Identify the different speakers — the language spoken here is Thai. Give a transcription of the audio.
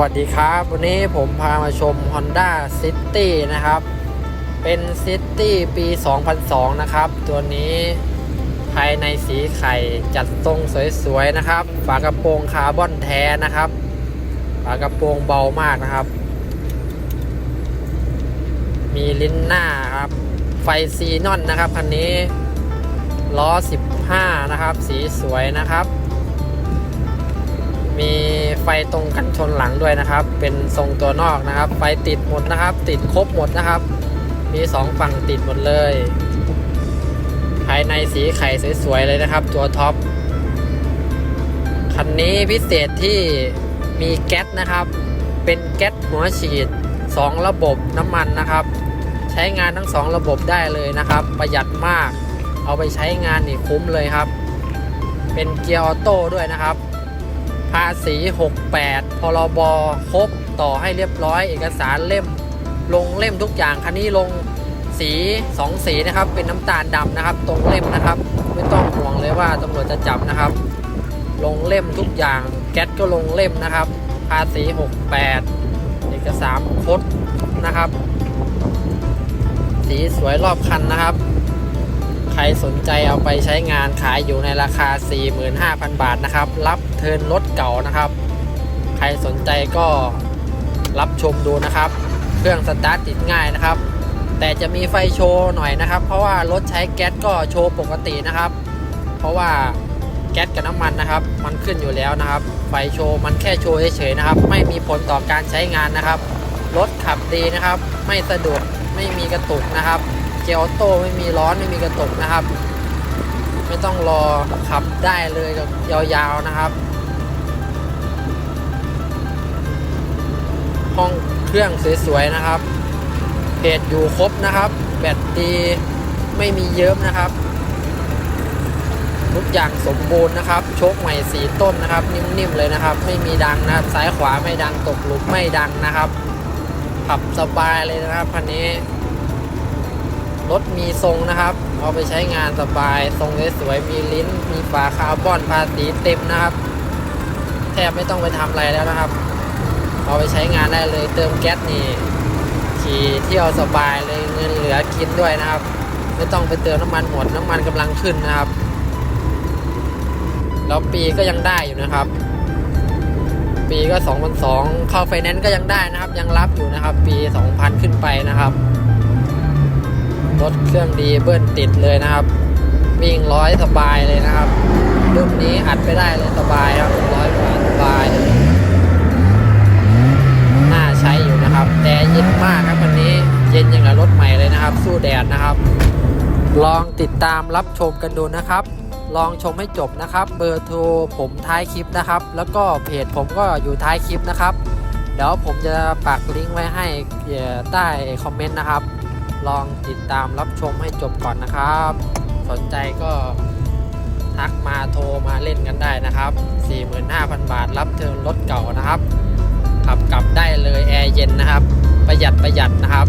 Speaker 1: วัสดีครับ วันนี้ผมพามาชม Honda City นะครับ เป็น City ปี 2002 นะครับ ตัวนี้ภายในสีไข่จัดทรงสวยๆ นะครับ ฝากระโปรงคาร์บอนแท้นะครับ ฝากระโปรงเบามากนะครับ มีลิ้นหน้าครับ ไฟซีนอนนะครับคันนี้ล้อ 15 นะครับ สีสวยนะครับ มีไฟตรงกันชนหลังด้วยนะครับ เป็นทรงตัวนอกนะครับ ไฟติดหมดนะครับ ติดครบหมดนะครับ มีสองฝั่งติดหมดเลย ภายในสีไข่สวยๆเลยนะครับ ตัวท็อป คันนี้พิเศษที่มีแก๊สนะครับ เป็นแก๊สหัวฉีด 2 ระบบน้ำมันนะครับ ใช้งานทั้ง 2 ระบบได้เลยนะครับ ประหยัดมาก เอาไปใช้งานนี่คุ้มเลยครับ เป็นเกียร์ออโต้ด้วยนะครับ ภาษี 68 พรบ ครบ ต่อให้เรียบร้อย เอกสารเล่ม ลงเล่มทุกอย่าง คันนี้ลงสี 2 สีนะครับ เป็นน้ำตาลดำนะครับ ตรงเล่มนะครับ ไม่ต้องห่วงเลยว่าตำรวจจะจับนะครับ ลงเล่มทุกอย่าง แก๊สก็ลงเล่มนะครับ ภาษี 68 เอกสารครบนะครับ สีสวยรอบคันนะครับ ใครสนใจเอาไปใช้งานขายอยู่ในราคา 45,000 บาทนะครับ รับเทินรถเก่านะครับ ใครสนใจก็รับชมดูนะครับ เครื่องสตาร์ทติดง่ายนะครับ แต่จะมีไฟโชว์หน่อยนะครับ เพราะว่ารถใช้แก๊สก็โชว์ปกตินะครับ เพราะว่าแก๊สกับน้ำมันนะครับ มันขึ้นอยู่แล้วนะครับ ไฟโชว์มันแค่โชว์เฉยๆนะครับ ไม่มีผลต่อการใช้งานนะครับ รถขับดีนะครับ ไม่สะดุดไม่มีกระตุกนะครับ เกียร์ออโต้ไม่มีร้อนไม่มีกระตุกนะครับ ไม่ต้องรอขับได้เลยกับยาวๆนะครับ ห้องเครื่องสวยๆนะครับเพจอยู่ครบนะครับ แบตดีไม่มีเยิ้มนะครับทุกอย่างสมบูรณ์นะครับ โชคใหม่สีต้นนะครับ นิ่มๆเลยนะครับ ไม่มีดังนะครับซ้ายขวาไม่ดังตกหลุมไม่ดังนะครับขับสบายเลยนะครับคันนี้ รถมีทรงนะครับ เอาไปใช้งานสบาย ทรงสวยๆมีลิ้น มีฝาคาร์บอนภาษีเต็มนะครับ แทบไม่ต้องไปทำอะไรแล้วนะครับ เอาไปใช้งานได้เลยเติมแก๊สนี่ขี่เที่ยวสบายเลยเงินเหลือกินด้วยนะครับ ไม่ต้องไปเติมน้ำมันหมดน้ำมันกำลังขึ้นนะครับ แล้วปีก็ยังได้อยู่นะครับ ปีก็2002เข้าไฟแนนซ์ก็ยังได้นะครับ ยังรับอยู่นะครับ ปี 2000 ขึ้นไปนะครับ รถเครื่องดีเบิ้ลติดเลยนะครับ วิ่งร้อยสบายเลยนะครับรุ่นนี้อัดไปได้เลยสบายครับร้อยกว่าสบายน่าใช้อยู่นะครับ แต่เย็นมากครับวันนี้เย็นอย่างกับรถใหม่เลยนะครับ สู้แดดนะครับ ลองติดตามรับชมกันดูนะครับลองชมให้จบนะครับ เบอร์โทรผมท้ายคลิปนะครับ แล้วก็เพจผมก็อยู่ท้ายคลิปนะครับ เดี๋ยวผมจะปักลิงก์ไว้ให้ใต้คอมเมนต์นะครับ ลองติดตามรับชมให้จบก่อนนะครับ สนใจก็ทักมาโทรมาเล่นกันได้นะครับ 45,000 บาทรับเทิร์นรถเก่านะครับ ขับกลับได้เลยแอร์เย็นนะครับ ประหยัดประหยัดนะครับ